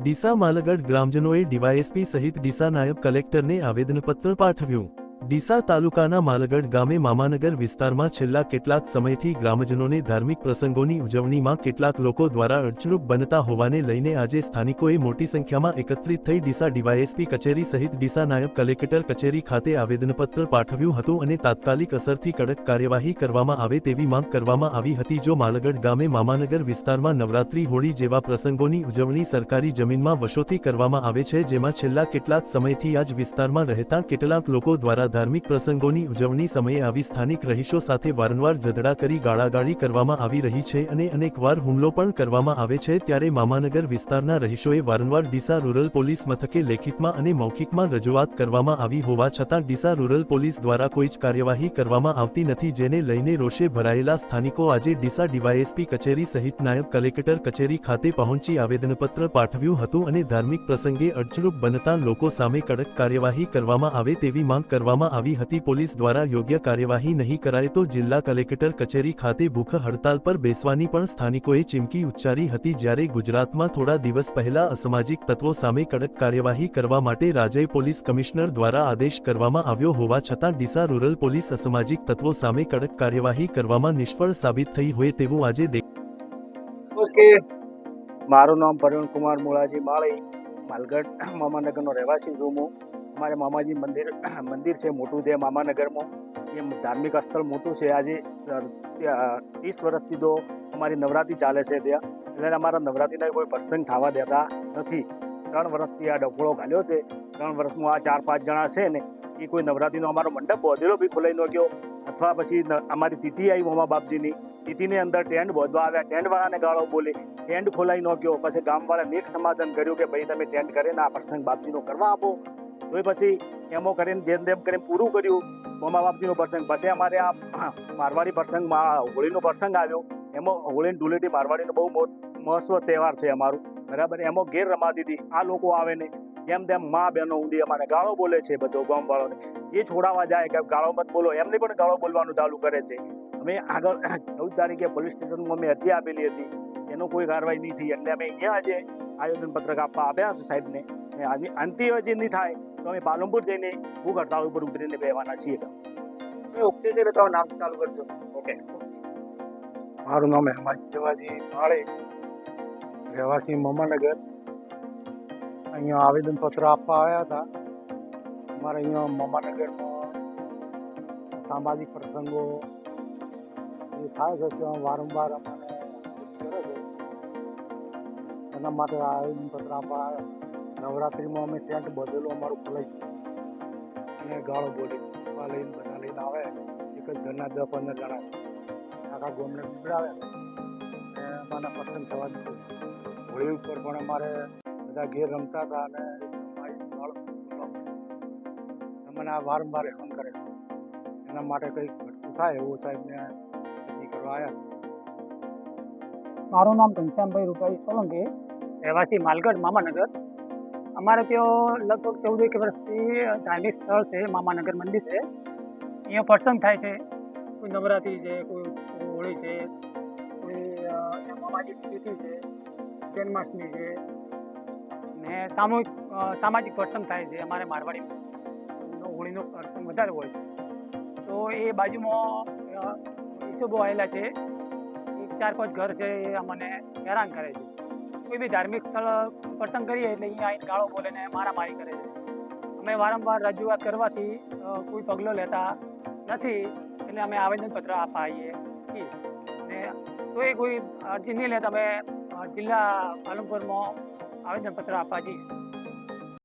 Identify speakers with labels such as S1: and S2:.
S1: ડીસા માલગઢ ગ્રામજનોએ ડીવાયએસપી સહિત ડીસા નાયબ કલેક્ટરને આવેદનપત્ર પાઠવ્યું. ડીસા તાલુકાના માલગઢ ગામે મામાનગર વિસ્તારમાં છેલ્લા કેટલાક સમયથી ગ્રામજનોને ધાર્મિક પ્રસંગોની ઉજવણીમાં કેટલાક લોકો દ્વારા અડચરૂપ બનતા હોવાને લઈને આજે સ્થાનિકોએ મોટી સંખ્યામાં એકત્રિત થઈ ડીસા ડીવાયએસપી કચેરી સહિત ડીસા નાયબ કલેક્ટર કચેરી ખાતે આવેદનપત્ર પાઠવ્યું હતું અને તાત્કાલિક અસરથી કડક કાર્યવાહી કરવામાં આવે તેવી માંગ કરવામાં આવી હતી. જો માલગઢ ગામે મામાનગર વિસ્તારમાં નવરાત્રી, હોળી જેવા પ્રસંગોની ઉજવણી સરકારી જમીનમાં વશોથી કરવામાં આવે છે, જેમાં છેલ્લા કેટલાક સમયથી આ જ વિસ્તારમાં રહેતા કેટલાક લોકો દ્વારા ધાર્મિક પ્રસંગોની ઉજવણી સમયે આવી સ્થાનિક રહીશો સાથે વારંવાર ઝઘડા કરી ગાળાગાળી કરવામાં આવી રહી છે અને અનેકવાર હુમલો પણ કરવામાં આવે છે ત્યારે મામાનગર વિસ્તારના રહીશોએ વારંવાર ડીસા રૂરલ પોલીસ મથકે લેખિતમાં અને મૌખિકમાં રજૂઆત કરવામાં આવી હોવા છતાં ડીસા રૂરલ પોલીસ દ્વારા કોઈ જ કાર્યવાહી કરવામાં આવતી નથી જેને લઈને રોષે ભરાયેલા સ્થાનિકો આજે ડીસા ડીવાયએસપી કચેરી સહિત નાયબ કલેક્ટર કચેરી ખાતે પહોંચી આવેદનપત્ર પાઠવ્યું હતું અને ધાર્મિક પ્રસંગે અડચરૂપ બનતા લોકો સામે કડક કાર્યવાહી કરવામાં આવે તેવી માંગ કરવામાં આવી હતી. પોલીસ દ્વારા યોગ્ય કાર્યવાહી નહીં કરાય તો જિલ્લા કલેક્ટર કચેરી ખાતે ભૂખ હડતાલ પર બેસવાની પણ સ્થાનિકોએ ચીમકી ઉચ્ચારી હતી. જ્યારે ગુજરાતમાં થોડા દિવસ પહેલા અસામાજિક તત્વો સામે કડક કાર્યવાહી કરવા માટે રાજ્ય પોલીસ કમિશનર દ્વારા આદેશ કરવામાં આવ્યો હોવા છતાં ડીસા રૂરલ પોલીસ અસામાજિક તત્વો સામે કડક કાર્યવાહી કરવામાં નિષ્ફળ સાબિત થઈ હોય તેવું આજે દેખ
S2: મારું નામ પ્રવીણ કુમાર મુળાજી માળી માલગઢ, મામાનગરનો રહેવાસી છું હું. અમારે મામાજી મંદિર મંદિર છે મોટું છે મામાનગરમાં. એ ધાર્મિક સ્થળ મોટું છે. આજે ત્રીસ વર્ષથી તો અમારી નવરાત્રિ ચાલે છે ત્યાં. એટલે અમારા નવરાત્રિના કોઈ પ્રસંગ થવા દેતા નથી. ત્રણ વર્ષથી આ ડફોળો ઘાલ્યો છે. ત્રણ વર્ષમાં આ ચાર પાંચ જણા છે ને, એ કોઈ નવરાત્રિનો અમારો મંડપ બોધેલો બી ખોલાઈ ગયો અથવા પછી અમારી તિથિ આવી મોમા બાપજીની. તિથિની અંદર ટેન્ટ બોધવા આવ્યા. ટેન્ટવાળાને ગાળો બોલી, ટેન્ટ ખોલાઈ ગયો પછી ગામવાળા નેક સમાધાન કર્યું કે, ભાઈ, તમે ટેન્ટ કરીને આ પ્રસંગ બાપજીનો કરવા આપો. તો એ પછી એમો કરીને જેમ તેમ કરીને પૂરું કર્યું. મમા બાપજીનો પ્રસંગ. પછી અમારે આ મારવાડી પ્રસંગમાં હોળીનો પ્રસંગ આવ્યો. એમાં હોળીની ધૂળેટી મારવાડીનો બહુ મહત્વ તહેવાર છે અમારું. બરાબર? એમાં ગેર રમાતી હતી. આ લોકો આવે ને જેમ તેમ મા બહેનો ઊંધી અમારે ગાળો બોલે છે બધો ગામવાળોને. એ છોડાવવા જાય કે ગાળો મત બોલો. એમને પણ ગાળો બોલવાનું ચાલુ કરે છે. અમે આગળ ચૌદ તારીખે પોલીસ સ્ટેશનમાં અમે અરજી આપેલી હતી. એનો કોઈ કાર્યવાહી નહીં થઈ. એટલે અમે અહીંયા આજે આયોજન પત્રક આપવા આવ્યા છે સાહેબને. ને આની અંતિમ હજી નહીં થાય. તો અમે પાલનપુર જઈને ભૂખ હડતાળ ઉપર ઉતરીને બેવાના છીએ
S3: ઓકે કર્યો તો નામ ચાલુ કરજો.
S2: ઓકે
S4: મારું નામ હેમાજ જવાજી માળે રહેવાસી મમાનગર. અહીંયા આવેદનપત્ર આપવા આવ્યા હતા. અમારે અહીંયા મમાનગરમાં સામાજિક પ્રસંગો એ થાય છે ત્યાં વારંવાર અમને કરે છે. એના માટે આવેદનપત્ર આપવા આવ્યા. નવરાત્રિમાં અમે ટેન્ટ બદલો અમારું ખોલાઈ અને ગાળો બોલી એવા લઈને બધા લઈને આવે. એક જ ઘરના દસ પંદર જણા. આખા ગોમને બીવડાવે અને અમારા પસંદ થવા દીધું. હોળી ઉપર પણ અમારે બધા ઘેર રમતા હતા અને. અમને આ વારંવાર હેરાન કરે એના માટે કંઈક ઘટતું થાય એવું સાહેબને અરજી કરવા આવ્યા
S5: મારું નામ ઘનશ્યામભાઈ રૂપાઈ સોલંકી. રહેવાસી માલગઢ મામાનગર. અમારે ત્યાં લગભગ ચૌદ એક વર્ષથી ધાર્મિક સ્થળ છે, મામાનગર મંદિર છે. અહીંયા પ્રસંગ થાય છે, કોઈ નવરાત્રિ છે, કોઈ હોળી છે, કોઈ મામાજી તિથિ છે, જન્માષ્ટમી છે, ને સામૂહિક સામાજિક પ્રસંગ થાય છે અમારે મારવાડી. હોળીનો પ્રસંગ વધારે હોય છે. તો એ બાજુમાં હિસોબો આવેલા છે. એક ચાર પાંચ ઘર છે, એ અમને હેરાન કરે છે. કોઈ બી ધાર્મિક સ્થળ પ્રસંગ કરીએ એટલે અહીંયા આવીને ગાળો બોલે ને મારામારી કરે છે. અમે વારંવાર રજૂઆત કરવાથી કોઈ પગલો લેતા નથી એટલે અમે આવેદનપત્ર આપવા આવીએ છીએ. ને તોય કોઈ અરજી નહીં લે તો અમે જિલ્લા પાલનપુરમાં આવેદનપત્ર આપવા જઈશું